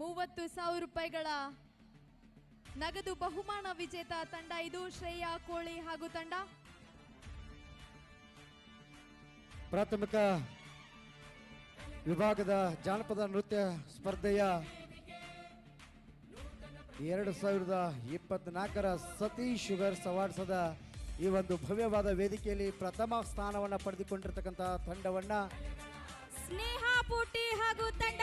ಮೂವತ್ತು ಸಾವಿರ ರೂಪಾಯಿಗಳ ನಗದು ಬಹುಮಾನ ವಿಜೇತ ತಂಡ ಇದು. ಶ್ರೇಯಾ ಕೋಳಿ ಹಾಗೂ ತಂಡ. ಪ್ರಾಥಮಿಕ ವಿಭಾಗದ ಜಾನಪದ ನೃತ್ಯ ಸ್ಪರ್ಧೆಯ ಎರಡು ಸಾವಿರದ ಇಪ್ಪತ್ನಾಲ್ಕರ ಸತೀಶ್ ಶುಗರ್ ಅವಾರ್ಡ್ಸದ ಈ ಒಂದು ಭವ್ಯವಾದ ವೇದಿಕೆಯಲ್ಲಿ ಪ್ರಥಮ ಸ್ಥಾನವನ್ನು ಪಡೆದುಕೊಂಡಿರ್ತಕ್ಕಂಥ ತಂಡವನ್ನ ಸ್ನೇಹ ಪೂಟಿ ಹಾಗೂ ತಂಡ.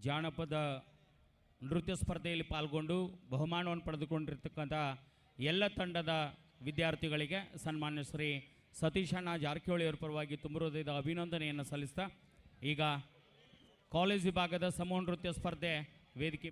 ಜಾನಪದ ನೃತ್ಯ ಸ್ಪರ್ಧೆಯಲ್ಲಿ ಪಾಲ್ಗೊಂಡು ಬಹುಮಾನವನ್ನು ಪಡೆದುಕೊಂಡಿರ್ತಕ್ಕಂಥ ಎಲ್ಲ ತಂಡದ ವಿದ್ಯಾರ್ಥಿಗಳಿಗೆ ಸನ್ಮಾನ್ಯ ಶ್ರೀ ಸತೀಶಣ್ಣ ಜಾರಕಿಹೊಳಿಯವರ ಪರವಾಗಿ ತುಂಬ ಹೃದಯದ ಅಭಿನಂದನೆಯನ್ನು ಸಲ್ಲಿಸ್ತಾ ಈಗ ಕಾಲೇಜ್ ವಿಭಾಗದ ಸಮೂಹ ನೃತ್ಯ ಸ್ಪರ್ಧೆ ವೇದಿಕೆ